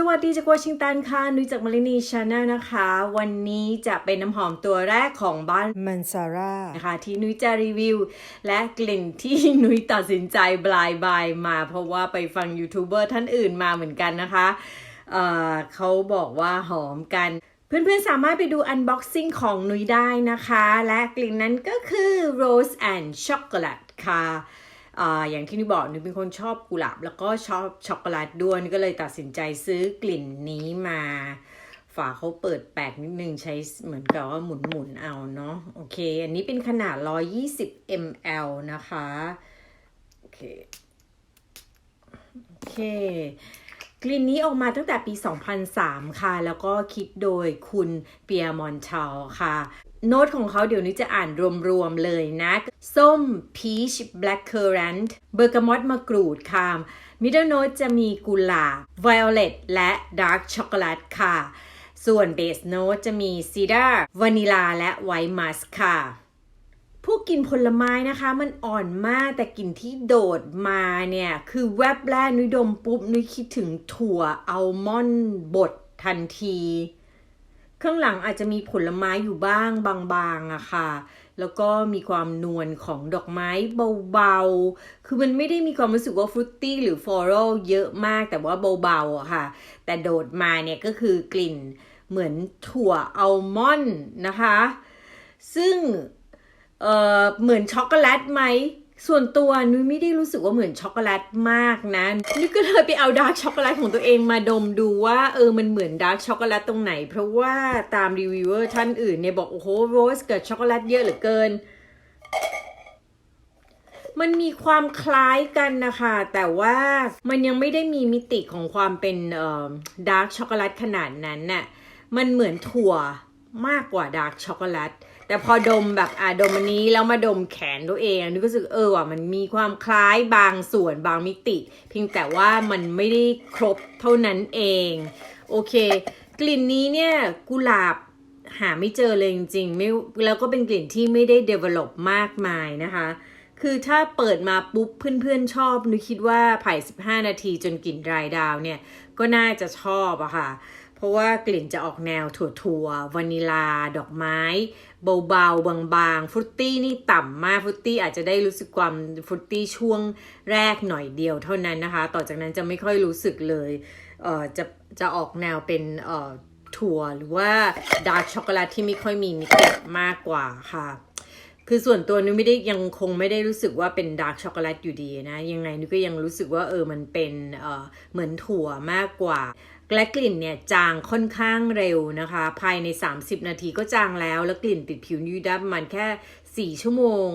สวัสดีจากวอชิงตันค่ะ นุ้ยจากมารินีชาแนลนะคะ วันนี้จะเป็นน้ำหอมตัวแรกของบ้านมันซาร่านะคะ ที่นุ้ยจะรีวิว และกลิ่นที่นุ้ยตัดสินใจบลายบายมา เพราะว่าไปฟังยูทูบเบอร์ท่านอื่นมาเหมือนกันนะคะเอ่อเขาบอกว่าหอมกัน เพื่อนๆสามารถไปดูอันบ็อกซิ่งของนุ้ยได้นะคะ และกลิ่นนั้นก็คือ Rose and Chocolate ค่ะ ออย่างที่นุบอกนุเป็นคนชอบกุหลาบ แล้วก็ชอบช็อกโกแลตด้วยนุก็เลยตัดสินใจซื้อกลิ่นนี้มา ฝาเขาเปิดแปลกนิดนึงใช้เหมือนกับว่าหมุนหมุนๆเอาเนาะโอเค อันนี้เป็นขนาด 120 ml นะคะโอเคโอเคกลิ่นนี้ออกมาตั้งแต่ปี 2003 ค่ะ แล้วก็คิดโดยคุณเปียมอนชาลค่ะ โน้ตของเขาเดี๋ยวนี้จะอ่านรวมๆเลยนะ ส้ม peach black currant เบอร์กามอตมะกรูดค่ะ middle note จะมีกุหลาบ violet และ dark chocolate ค่ะ ส่วน base note จะมี cedar วานิลา และไวท์มัสค่ะพวกกลิ่นผลไม้นะคะมันอ่อนมากแต่กลิ่นที่โดดมาเนี่ย คือแวบแรกนุยดมปุ๊บนุยคิดถึงถั่วอัลมอนด์บดทันที ข้างหลังอาจจะมีผลไม้อยู่บ้างบางๆอะค่ะ แล้วก็มีความนวลของดอกไม้เบาๆ คือมันไม่ได้มีความรู้สึกว่าฟรุตตี้หรือฟลอรัลเยอะมากแต่ว่าเบาๆอะค่ะ แต่โดดมาเนี่ยก็คือกลิ่นเหมือนถั่วอัลมอนด์นะคะ ซึ่งเอ่อเหมือนช็อกโกแลตไหม ส่วนตัวนุ้ยไม่ได้รู้สึกว่าเหมือนช็อกโกแลตมากนะนุ้ยก็เลยไปเอาดาร์กช็อกโกแลตของตัวเองมาดมดูว่าเออมันเหมือนดาร์กช็อกโกแลตตรงไหน เพราะว่าตามรีวิวเวอร์ท่านอื่นเนี่ยบอกโอ้โหโรสเกับช็อกโกแลตเยอะเหลือเกิน มันมีความคล้ายกันนะคะ แต่ว่ามันยังไม่ได้มีมิติของความเป็นเอ่อดาร์กช็อกโกแลตขนาดนั้นน่ะมันเหมือนถั่วมากกว่าดาร์กช็อกโกแลต แต่พอดมแบบอะดมอันนี้แล้วมาดมแขนตัวเองนึกรู้สึกเออว่ะมันมีความคล้ายบางส่วนบางมิติ เพียงแต่ว่ามันไม่ได้ครบเท่านั้นเอง โอเค กลิ่นนี้เนี่ยกุหลาบหาไม่เจอเลยจริงๆไม่แล้วก็เป็นกลิ่นที่ไม่ได้ develop มากมายนะคะ คือถ้าเปิดมาปุ๊บเพื่อนๆชอบนุกคิดว่าภาย15 นาทีจนกลิ่นรายดาวเนี่ย ก็น่าจะชอบอะค่ะ เพราะว่ากลิ่นจะออกแนวถั่วๆวานิลา ดอกไม้ เบาๆ บางๆฟรุตตี้นี่ต่ำมากฟรุตตี้อาจจะได้รู้สึกความฟรุตตี้ช่วงแรกหน่อยเดียวเท่านั้นนะคะ ต่อจากนั้นจะไม่ค่อยรู้สึกเลยเอ่อจะจะออกแนวเป็นเอ่อถั่วหรือว่าดาร์กช็อกโกแลตที่ไม่ค่อยมีมิติมากกว่าค่ะ คือส่วนตัวนุ้ยไม่ได้ยังคงไม่ได้รู้สึกว่าเป็นดาร์กช็อกโกแลตอยู่ดีนะ ยังไงนุ้ยก็ยังรู้สึกว่าเออมันเป็นเออเหมือนถั่วมากกว่าและกลิ่นเนี่ยจางค่อนข้างเร็วนะคะ ภายใน 30 นาทีก็จางแล้ว แล้วกลิ่นติดผิวนุ้ยได้ประมาณแค่ 4 ชั่วโมง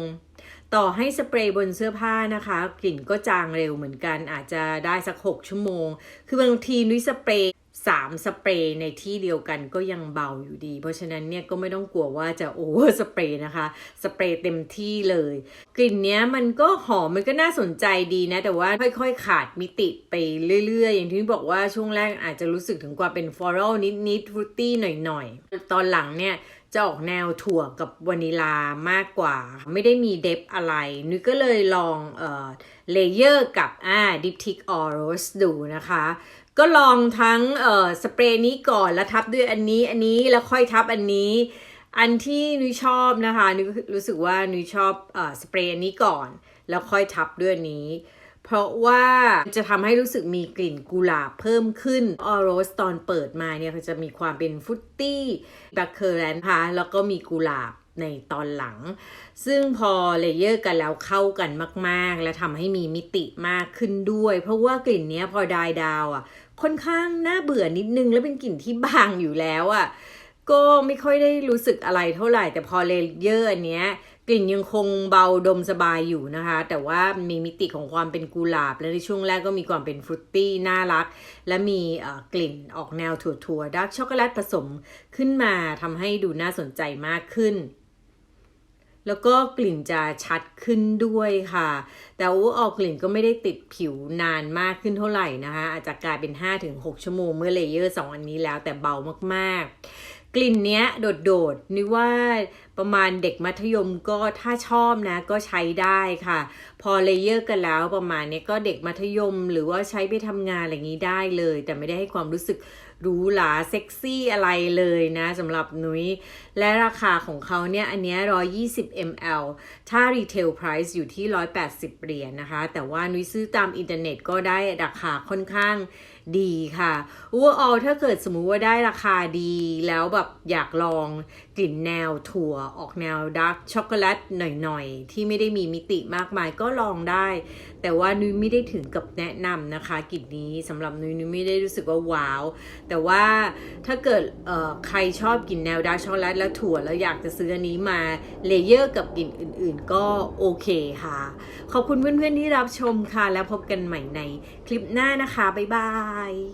ต่อให้สเปรย์บนเสื้อผ้านะคะ กลิ่นก็จางเร็วเหมือนกันอาจจะได้สัก 6 ชั่วโมง คือบางทีนุ้ยสเปรย์ สามสเปรย์ในที่เดียวกันก็ยังเบาอยู่ดี เพราะฉะนั้นเนี่ยก็ไม่ต้องกลัวว่าจะโอเวอร์สเปรย์นะคะ สเปรย์เต็มที่เลย กลิ่นเนี้ยมันก็หอมมันก็น่าสนใจดีนะ แต่ว่าค่อยๆ ขาดมิติไปเรื่อยๆ อย่างที่บอกว่าช่วงแรกอาจจะรู้สึกถึงความเป็นฟลอรัลนิดๆฟรุตตี้หน่อยๆ ตอนหลังเนี่ยจะออกแนวถั่วกับวานิลามากกว่า ไม่ได้มีเดฟอะไร นุ้ยก็เลยลองเอ่อเลเยอร์กับอ่าดิปทิกออโรสดูนะคะ ก็ลองทั้งเอ่อสเปรย์นี้ก่อนแล้วทับด้วยอันนี้อันนี้แล้วค่อยทับอันนี้ อันที่นุ้ยชอบนะคะนุ้ยรู้สึกว่านุ้ยชอบเอ่อสเปรย์อันนี้ก่อน แล้วค่อยทับด้วยอันนี้ เพราะว่าจะทำให้รู้สึกมีกลิ่นกุหลาบเพิ่มขึ้นออโรสตอนเปิดมาเนี่ยจะมีความเป็นฟุตตี้แบคเคอร์แลนด์ค่ะแล้วก็มีกุหลาบในตอนหลัง ซึ่งพอเลเยอร์กันแล้วเข้ากันมาก ๆ และทำให้มีมิติมากขึ้นด้วย เพราะว่ากลิ่นเนี้ยพอดายดาวอะ ค่อนข้างน่าเบื่อนิดนึง แล้วเป็นกลิ่นที่บางอยู่แล้วอะก็ไม่ค่อยได้รู้สึกอะไรเท่าไหร่ แต่พอเลเยอร์อันเนี้ยกลิ่นยังคงเบาดมสบายอยู่นะคะ แต่ว่ามีมิติของความเป็นกุหลาบ และในช่วงแรกก็มีความเป็นฟรุตตี้น่ารัก และมีกลิ่นออกแนวถั่วๆดาร์กช็อกโกแลตผสมขึ้นมาทำให้ดูน่าสนใจมากขึ้น แล้วก็กลิ่นจะชัดขึ้นด้วยค่ะ แต่ว่าออกกลิ่นก็ไม่ได้ติดผิวนานมากขึ้นเท่าไหร่นะคะ อาจจะกลายเป็น 5-6 ชั่วโมงเมื่อเลเยอร์ 2 อันนี้แล้วแต่เบามากๆ กลิ่นเนี้ยโดดๆนึกว่าประมาณเด็กมัธยมก็ถ้าชอบนะก็ใช้ได้ค่ะ พอเลเยอร์กันแล้วประมาณนี้ก็เด็กมัธยมหรือว่าใช้ไปทำงานอะไรอย่างนี้ได้เลย แต่ไม่ได้ให้ความรู้สึก หรูหราเซ็กซี่อะไรเลยนะสำหรับนุ้ย และราคาของเขาเนี่ย อันเนี้ย120 ml ถ้า retail price อยู่ที่ 180 เหรียญนะคะ แต่ว่านุ้ยซื้อตามอินเทอร์เน็ตก็ได้ราคาค่อนข้างดีค่ะ overall ถ้าเกิดสมมุติว่าได้ราคาดีแล้วแบบอยากลองกลิ่นแนวถั่วออกแนวดาร์กช็อกโกแลตหน่อยๆ ที่ไม่ได้มีมิติมากมายก็ลองได้ แต่ว่านุ้ยไม่ได้ถึงกับแนะนำนะคะกลิ่นนี้สำหรับนุ้ยนุ้ยไม่ได้รู้สึกว่าว้าวแต่ว่าถ้าเกิดใครชอบกลิ่นแนวดาร์กช็อกโกแลตและถั่วแล้วอยากจะซื้ออันนี้มาเลเยอร์กับกลิ่นอื่น ๆ ก็โอเคค่ะ ขอบคุณเพื่อน ๆ ที่รับชมค่ะ แล้วพบกันใหม่ในคลิปหน้านะคะ บ๊ายบาย